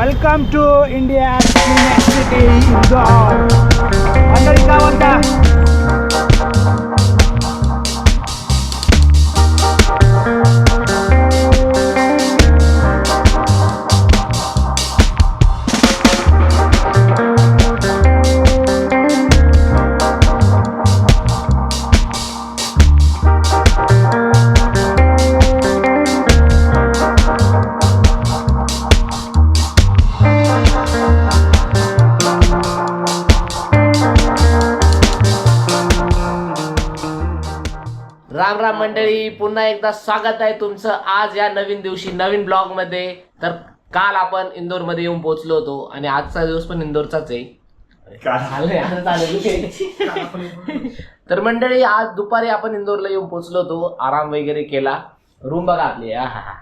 Welcome to India city Indore मंडळी राम मंडळी पुन्हा एकदा स्वागत आहे तुमचं आज या नवीन दिवशी नवीन ब्लॉगमध्ये तर काल आपण इंदोरमध्ये येऊन पोहोचलो होतो आणि आजचा दिवस पण इंदोरचाच आहे. तर मंडळी आज दुपारी आपण इंदोरला येऊन पोहोचलो होतो आराम वगैरे केला रूम बघा आपली आहाहा.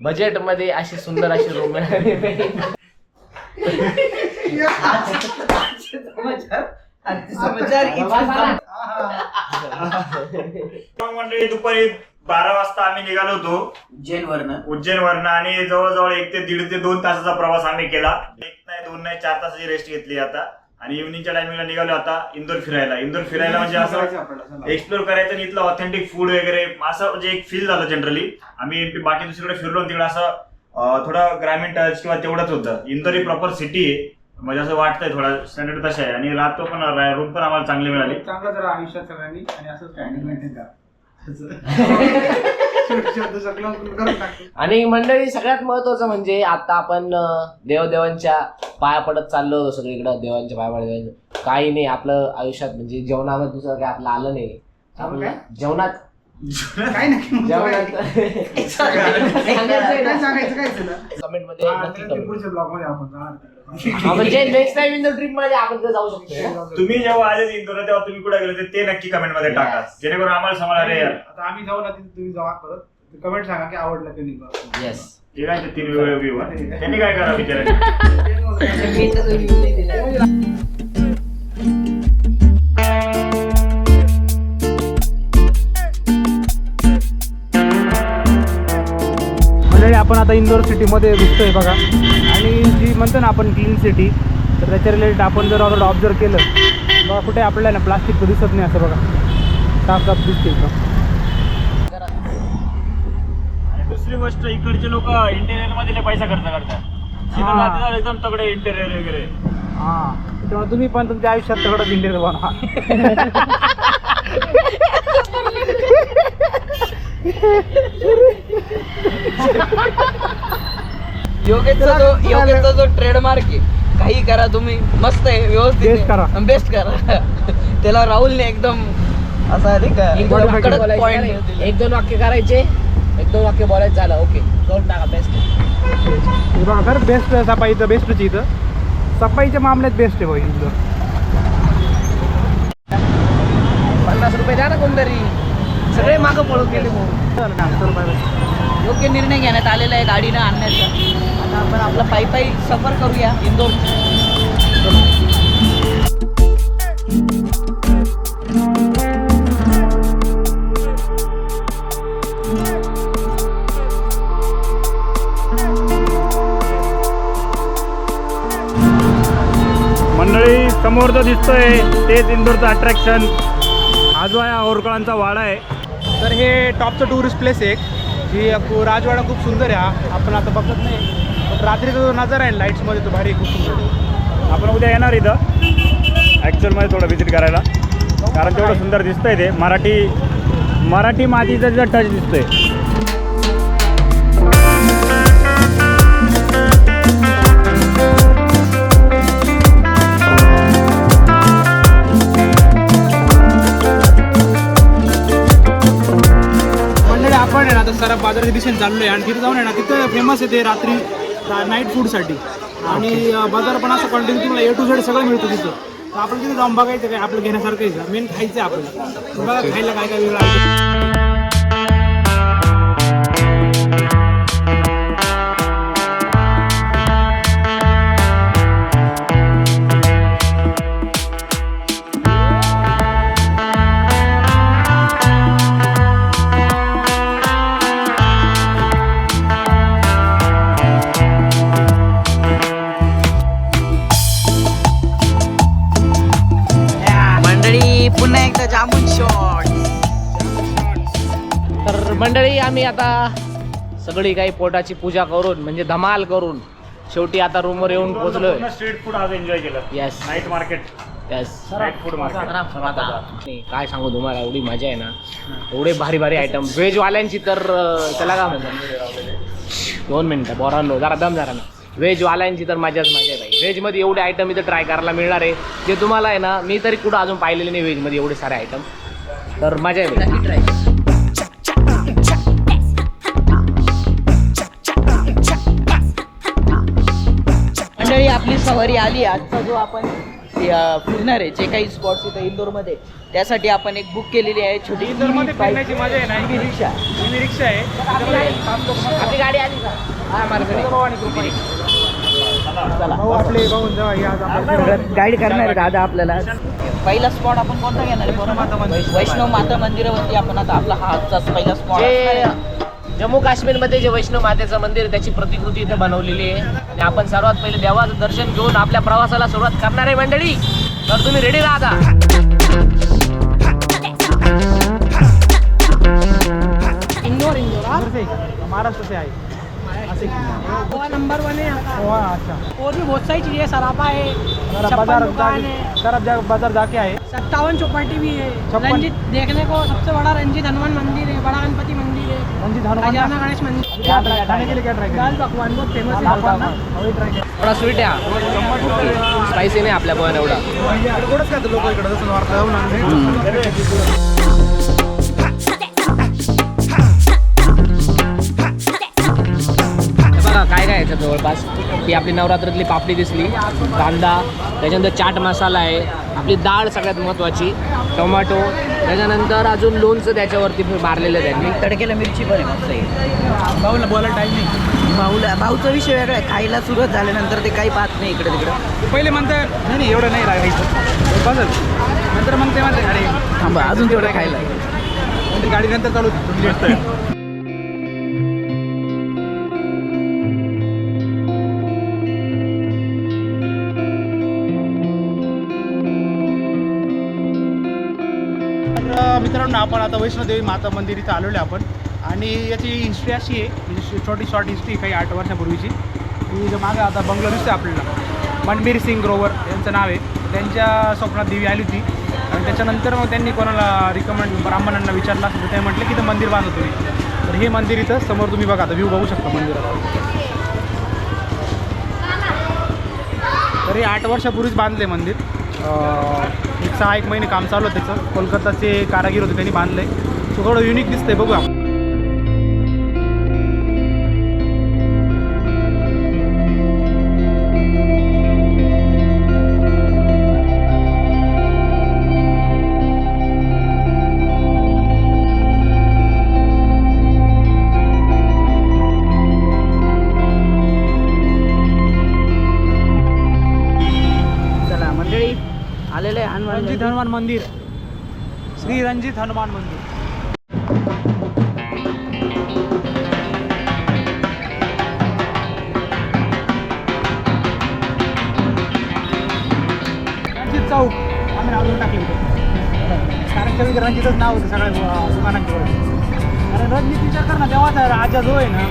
बजेटमध्ये अशी सुंदर अशी रूम मिळाली मग मंडळी दुपारी बारा वाजता आम्ही निघालो होतो. उज्जैनवरनं. उज्जैन वरनं आणि जवळजवळ एक ते दीड ते दोन तासाचा प्रवास आम्ही केला. एक नाही दोन नाही चार तासाची रेस्ट घेतली आता. आणि इव्हनिंगच्या टायमिंगला निघालो आता इंदोर फिरायला. इंदोर फिरायला म्हणजे असं एक्सप्लोर करायचं आणि इथलं ऑथेंटिक फूड वगैरे असं म्हणजे एक फील झालं जनरली आम्ही बाकी दुसरीकडे फिरलो आणि तिकडे असं अं, थोडं ग्रामीण टच किंवा तेवढंच होतं. इंदोर ही प्रॉपर सिटी आहे. म्हणजे असं वाटतंय थोडा स्टँडर्ड तसं आहे. आणि राहतो पण रूम पण आम्हाला चांगली मिळाली. चांगलं जरा आयुष्यात सगळ्यांनी आणि असं स्टँडिंग मेंटेन करा आणि मंडळी सगळ्यात महत्वाचं म्हणजे आता आपण देवदेवांच्या पाया पडत चाललो होतो सगळीकडं देवांच्या पाया पडत काही नाही आपलं आयुष्यात म्हणजे जेवणामध्ये दुसरं काय आपलं आलं नाही? जेवणात काय नक्की सांगायचं? काय तुला कमेंटमध्ये नक्की ते comment. पुढच्या ब्लॉगमध्ये आपण म्हणजे नेक्स्ट टाइम इन ट्रिपमध्ये आपण तिथे जाऊ शकतो. तुम्ही जेव्हा आले इंदोर तेव्हा तुम्ही कुठे गेले होते? ते नक्की कमेंटमध्ये टाका. Yes. जेणेकरून आम्हाला समजा अरे यार आता आम्ही जाऊ ना तिथे तुम्ही जावा परत. कमेंट सांगा की आवडलं की नाही बा. येस ठीक आहे ते तीन वेगळे व्ह्यू त्यांनी काय करा विचारा मंडळी आपण आता इंदोर सिटीमध्ये दिसतोय बघा. आणि जी म्हणतो ना आपण क्लीन सिटी तर त्याच्या रिलेटेड आपण जर ऑलरेडी ऑब्झर्व केलं बघा कुठे आपल्याला ना प्लास्टिक दिसत नाही असं बघा. साफ साफ दिसते दुसरी गोष्ट इकडचे लोक इंटेरियरमध्ये लय पैसा खर्च करतात. एकदम तगडे इंटेरियर वगैरे. हां. त्यामुळे तुम्ही पण तुमच्या आयुष्यात सगळं इंडियन बनवा. योगेशचा जो योगेशचा जो ट्रेडमार्क आहे काही करा तुम्ही. मस्त आहे व्यवस्थित करा. बेस्ट करा. त्याला राहुलने एकदम असा नाही का एक दोन वाक्य. एक दोन करायचे. एक दोन वाक्य बोलायचं झालं. ओके करून टाका बेस्ट खरं बेस्ट सफाईचं बेस्टच इथं. सफाईच्या मामल्यात बेस्ट आहे भाई पन्नास रुपये द्या ना कोणतरी. सगळे मागं पळून गेले भाऊ. योग्य निर्णय घेण्यात आलेला आहे गाडीनं आणण्याचा. आता आपण आपला पायी पायी सफर करूया इंदोर. मंडळी समोर जो दिसतोय तेच इंदोरचं अट्रॅक्शन हा जो आहे हा होरकळांचा वाडा आहे. तर हे टॉपचं टुरिस्ट प्लेस आहे एक जी राजवाडा खूप सुंदर आहे. हा. आपण आता बघत नाही. पण रात्रीचा जो नजर आहे लाईट्समध्ये तो भारी खूप सुंदर आपण उद्या येणार इथं ॲक्च्युअलमध्ये थोडं व्हिजिट करायला. कारण तेवढं सुंदर दिसतंय ते. मराठी मराठी मातीचा तिचा टच दिसतोय. मंडळी आपण आहे ना आता सर बाजाराच्या दिशेने चाललो आहे आणि तिथं जाऊन आहे ना तिथं फेमस आहे ते रात्री नाईट फूडसाठी आणि बाजार पण असं कंटिन्यू तुम्हाला ए टू झेड सगळं मिळतं तिथं. तर आपण तिथे जाऊन बघायचं काय? आपलं घेण्यासारखं मेन खायचं आहे आपल्याला. बघा खायला काय काय वेगळं आम्ही आता सगळी काही पोटाची पूजा करून म्हणजे धमाल करून शेवटी आता रूमवर येऊन पोहोचलोय स्ट्रीट फूड आज एन्जॉय केलं. Yes night market yes night food market काय सांगू तुम्हाला एवढी मजा आहे ना. एवढे भारी भारी आयटम व्हेजवाल्यांची तर त्याला काय म्हणतात दोन मिनटं बोरांनो जरा दम जरा ना. व्हेजवाल्यांची तर मजाच मजा आहे भाई. व्हेजमध्ये एवढे आयटम इथं ट्राय करायला मिळणार आहे. जे तुम्हाला आहे ना मी तरी कुठं अजून पाहिलेले नाही व्हेजमध्ये एवढे सारे आयटम तर मजा आहे भाई. सवारी आली आजचा जो आपण फिरणार आहे जे काही स्पॉट्स इथं इंदोरमध्ये त्यासाठी आपण एक बुक केलेली आहे छोटी इंदोरमध्ये फिरण्याची मजा आहे ना EV रिक्षा ही रिक्षा आहे. आपली गाडी आली का? हा हे गाईड करणार आहे दादा आपल्याला. पहिला स्पॉट आपण कोणता घेणार आहे. वैष्णव- माता मंदिरावरती आपण आता आपला हा आजचा पहिला स्पॉट जम्मू काश्मीरमध्ये जे वैष्णव मातेचं मंदिर आहे, त्याची प्रतिकृती इथे बनवलेली आहे. आणि आपण सर्वात पहिले देवाचं दर्शन घेऊन आपल्या प्रवासाला सुरुवात करणार आहे मंडळी. तर तुम्ही रेडी राहा इंदौर इंदौर उधर से महाराष्ट्र से आए ऐसे गोवा नंबर वन है यहाँ का गोवा अच्छा. और भी बहुत सारी चीज़ें सरापा जरा छप्पन बाजार दुकान जाके सर अब जा बाजार जाके आए. सत्तावन चौपाटी भी है। रंजित देखने को सबसे बड़ा रंजित हनुमान मंदिर है बड़ा गणपति मंदिर थोडा स्वीट आहे स्पायसी नाही आपल्या पोहायला एवढा. लोक इकडे जाऊन हे बघा काय काय याच्यात जवळपास? ही आपली नवरात्रातली पापडी दिसली. कांदा त्याच्यानंतर चाट मसाला आहे. आपली डाळ सगळ्यात महत्त्वाची टोमॅटो त्याच्यानंतर अजून लोणचं त्याच्यावरती मारलेलं आहे त्यांनी. तडकेला मिरची पण आहे मस्त आहे. भाऊला बोलायला टाईम नाही. भाऊला भाऊचा विषय वेगळा आहे. खायला सुरुवात झाल्यानंतर ते काही पाहत नाही इकडे तिकडे. पहिले म्हणते नाही नाही एवढं नाही राहायचं बदल नंतर मग ते म्हणते गाडी थांबा अजून तेवढं खायला. गाडी नंतर चालू मित्रांनो आपण आता वैष्णोदेवी माता मंदिर इथं आलेलो आहे आपण. आणि याची हिस्ट्री अशी आहे म्हणजे छोटी शॉर्ट हिस्ट्री काही आठ वर्षापूर्वीची. की जो मागं आता बंगलो दिसतोय आपल्याला. मनबीर सिंग ग्रोवर यांचं नाव आहे. त्यांच्या स्वप्नात देवी आली होती. आणि त्याच्यानंतर मग त्यांनी कोणाला रिकमेंड ब्राह्मणांना विचारलं असं ते म्हटलं की ते मंदिर बांधतो तुम्ही. तर हे मंदिर इथं समोर तुम्ही बघा आता व्ह्यू बघू शकता मंदिरात. तर हे आठ वर्षापूर्वीच बांधले मंदिर. एक सहा एक महिने काम चालू होतं त्याचं. कोलकाताचे कारागीर होते त्यांनी बांधलं आहे थोडं युनिक दिसतंय बघू आपण आलेलं आहे हनुमान रणजित मंदिर. हनुमान मंदिर. श्री रणजित हनुमान मंदिर. रणजित चौक. आम्ही नाव टाकले होते कारण कवी रणजितच नाव होतं सगळ्या अं, दुकानांच्या कारण रणजित विचार कर ना देवाचा राजा जो आहे ना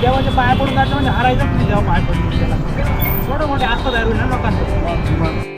देवाच्या पाया पडून जायचं म्हणजे हारायचंच नाही देवा पाया पडून त्याला. थोडं मोठे आस्था ना लोकांचं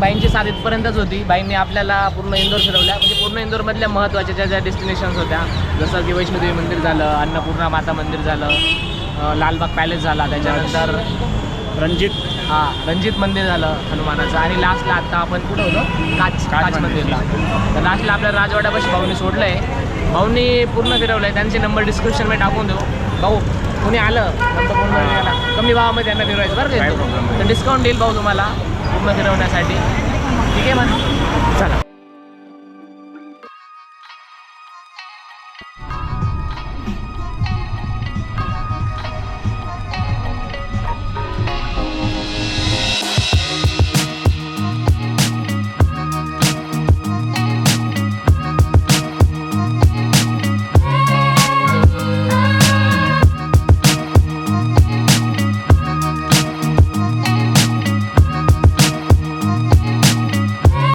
बाईंची साथ इथपर्यंतच होती. बाईंनी आपल्याला पूर्ण इंदोर फिरवल्या. म्हणजे पूर्ण इंदोरमधल्या महत्त्वाच्या ज्या ज्या डेस्टिनेशन्स होत्या जसं की वैष्णोदेवी मंदिर झालं अन्नपूर्णा माता मंदिर झालं लालबाग पॅलेस झाला त्याच्यानंतर रणजित. हां रणजित मंदिर झालं हनुमानाचं. आणि लास्टला आत्ता आपण कुठं होतो? काच काच मंदिरला. तर लास्टला आपल्या राजवाड्यापाशी भाऊनी सोडलं आहे भाऊनी पूर्ण फिरवलं आहे त्यांचे नंबर डिस्क्रिप्शनमध्ये टाकून देऊ. भाऊ कोणी आलं? नंतर याला कमी भावामध्ये त्यांना फिरवायचं बरं. तर डिस्काउंट देईल भाऊ तुम्हाला. पूर्ण फिरवण्यासाठी. ठीक आहे मग. चला.